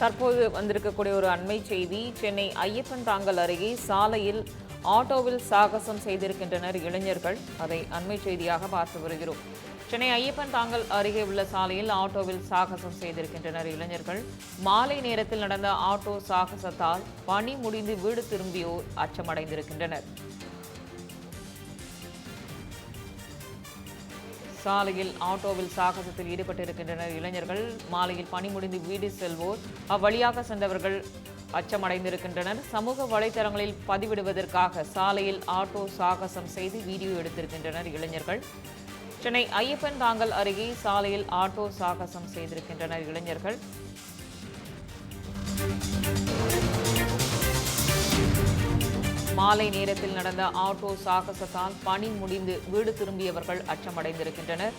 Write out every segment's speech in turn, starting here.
தற்போது வந்திருக்கக்கூடிய ஒரு அண்மை செய்தி சென்னை ஐயப்பன் தாங்கல் அருகே சாலையில் ஆட்டோவில் சாகசம் செய்திருக்கின்றனர் இளைஞர்கள். அதை அண்மை செய்தியாக பார்த்து வருகிறோம். சென்னை ஐயப்பன் தாங்கல் அருகே உள்ள சாலையில் ஆட்டோவில் சாகசம் செய்திருக்கின்றனர் இளைஞர்கள். மாலை நேரத்தில் நடந்த ஆட்டோ சாகசத்தால் பணி முடிந்து வீடு திரும்பியோர் அச்சமடைந்திருக்கின்றனர். சாலையில் ஆட்டோவில் சாகசத்தில் ஈடுபட்டிருக்கின்றனர். இளைஞர்கள் மாலையில் பணி முடிந்து வீடு செல்வோர் அவ்வழியாக சென்றவர்கள் அச்சமடைந்திருக்கின்றனர். சமூக வலைதளங்களில் பதிவிடுவதற்காக சாலையில் ஆட்டோ சாகசம் செய்து வீடியோ எடுத்திருக்கின்றனர் இளைஞர்கள். சென்னை ஐயப்பன் தாங்கல் அருகே சாலையில் ஆட்டோ சாகசம் செய்திருக்கின்றனர் இளைஞர்கள். மாலை நேரத்தில் நடந்த ஆட்டோ சாகசத்தால் பணி முடிந்து வீடு திரும்பியவர்கள் அச்சமடைந்திருக்கின்றனர்.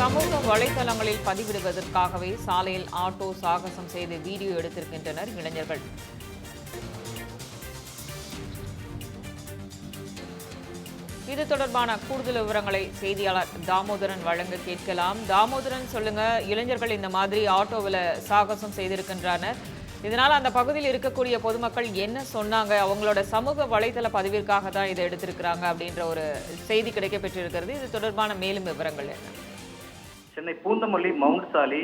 சமூக வலைதளங்களில் பதிவிடுவதற்காகவே சாலையில் ஆட்டோ சாகசம் செய்து வீடியோ எடுத்திருக்கின்றனர் இளைஞர்கள். இது தொடர்பான கூடுதல் விவரங்களை செய்தியாளர் தாமோதரன் வழங்க கேட்கலாம். தாமோதரன் சொல்லுங்க இளைஞர்கள் இந்த மாதிரி ஆட்டோவில் சாகசம் செய்திருக்கின்றனர். இதனால் அந்த பகுதியில் இருக்கக்கூடிய பொதுமக்கள் என்ன சொன்னாங்க? அவங்களோட சமூக வலைதள பதிவிற்காக தான் இதை எடுத்திருக்கிறாங்க அப்படின்ற ஒரு செய்தி கிடைக்கப்பெற்றிருக்கிறது. இது தொடர்பான மேலும் விவரங்கள் என்ன? சென்னை பூந்தமல்லி மவுண்ட் சாலை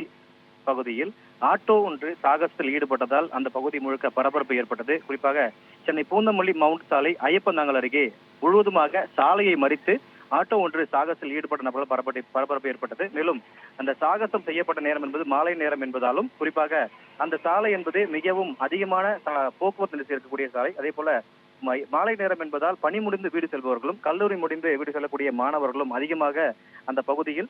பகுதியில் ஆட்டோ ஒன்று சாகசத்தில் ஈடுபட்டதால் அந்த பகுதி முழுக்க பரபரப்பு ஏற்பட்டது. குறிப்பாக சென்னை பூந்தமல்லி மவுண்ட் சாலை ஐயப்பந்தாங்கல் அருகே முழுவதுமாக சாலையை மறித்து ஆட்டோ ஒன்று சாகசத்தில் ஈடுபட்ட நபர்கள் பரபரப்பு பரபரப்பு ஏற்பட்டது. மேலும் அந்த சாகசம் செய்யப்பட்ட நேரம் என்பது மாலை நேரம் என்பதாலும் குறிப்பாக அந்த சாலை என்பது மிகவும் அதிகமான போக்குவரத்து நெரிசல் இருக்கக்கூடிய சாலை. அதே போல மை- மாலை நேரம் என்பதால் பணி முடிந்து வீடு செல்பவர்களும் கல்லூரி முடிந்து வீடு செல்லக்கூடிய மாணவர்களும் அதிகமாக அந்த பகுதியில்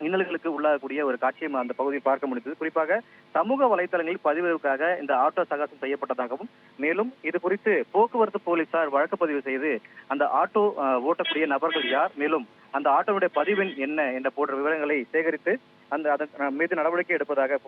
இன்னல்களுக்கு உள்ளாகக்கூடிய ஒரு காட்சியை அந்த பகுதியில் பார்க்க முடிந்தது. குறிப்பாக சமூக வலைதளங்களில் பதிவிற்காக இந்த ஆட்டோ சகாசம் செய்யப்பட்டதாகவும் மேலும் இது குறித்து போக்குவரத்து போலீசார் வழக்கு பதிவு செய்து அந்த ஆட்டோ அஹ், ஓட்டக்கூடிய நபர்கள் யார்? மேலும் அந்த ஆட்டோவுடைய பதிவெண் என்ன என்ற போன்ற விவரங்களை சேகரித்து அந்த அதன் மீது நடவடிக்கை எடுப்பதாக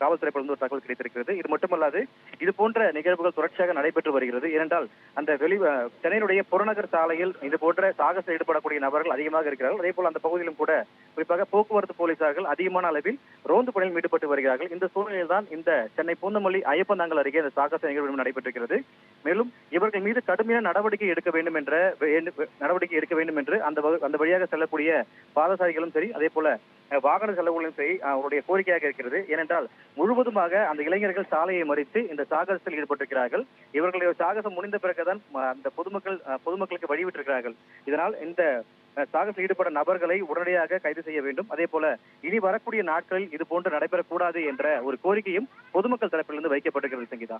காவல்துறை காவல்துறை ஒரு தகவல் கிடைத்திருக்கிறது. இது மட்டுமல்லாது இது போன்ற நிகழ்வுகள் தொடர்ச்சியாக நடைபெற்று வருகிறது. ஏனென்றால் அந்த வெளி சென்னையினுடைய புறநகர் சாலையில் இது போன்ற சாகச ஈடுபடக்கூடிய நபர்கள் அதிகமாக இருக்கிறார்கள். அதே போல் அந்த பகுதியிலும் கூட குறிப்பாக போக்குவரத்து போலீசார்கள் அதிகமான அளவில் ரோந்து பணியில் ஈடுபட்டு வருகிறார்கள். இந்த சூழ்நிலையில் தான் இந்த சென்னை பூந்தமல்லி ஐயப்பந்தாங்கல் அருகே இந்த சாகச நிகழ்வு நடைபெற்றிருக்கிறது. மேலும் இவர்கள் மீது கடுமையான நடவடிக்கை எடுக்க வேண்டும் என்ற நடவடிக்கை எடுக்க வேண்டும் என்று அந்த அந்த வழியாக செல்லக்கூடிய பாதசாரிகளும் சரி அதே போல வாகன செலவுகளும் சரி அவருடைய கோரிக்கையாக இருக்கிறது. ஏனென்றால் முழுவதுமாக அந்த இளைஞர்கள் சாலையை மறித்து இந்த சாகசத்தில் ஈடுபட்டிருக்கிறார்கள். இவர்களுடைய சாகசம் முடிந்த பிறகுதான் அந்த பொதுமக்கள் பொதுமக்களுக்கு வழிவிட்டிருக்கிறார்கள். இதனால் இந்த சாகசத்தில் ஈடுபட்ட நபர்களை உடனடியாக கைது செய்ய வேண்டும். அதே போல இனி வரக்கூடிய நாட்களில் இது போன்று நடைபெறக்கூடாது என்ற ஒரு கோரிக்கையும் பொதுமக்கள் தரப்பிலிருந்து வைக்கப்பட்டிருக்கிறது சங்கீதா.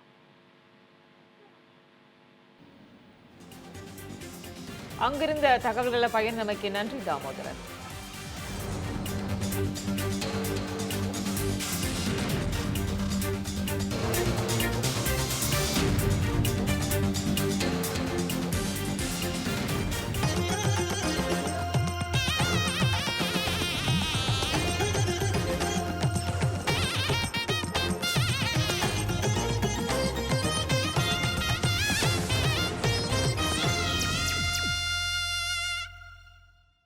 அங்கிருந்த தகவல்களை பகிர்ந்தமைக்கு நன்றி தாமோதரன்.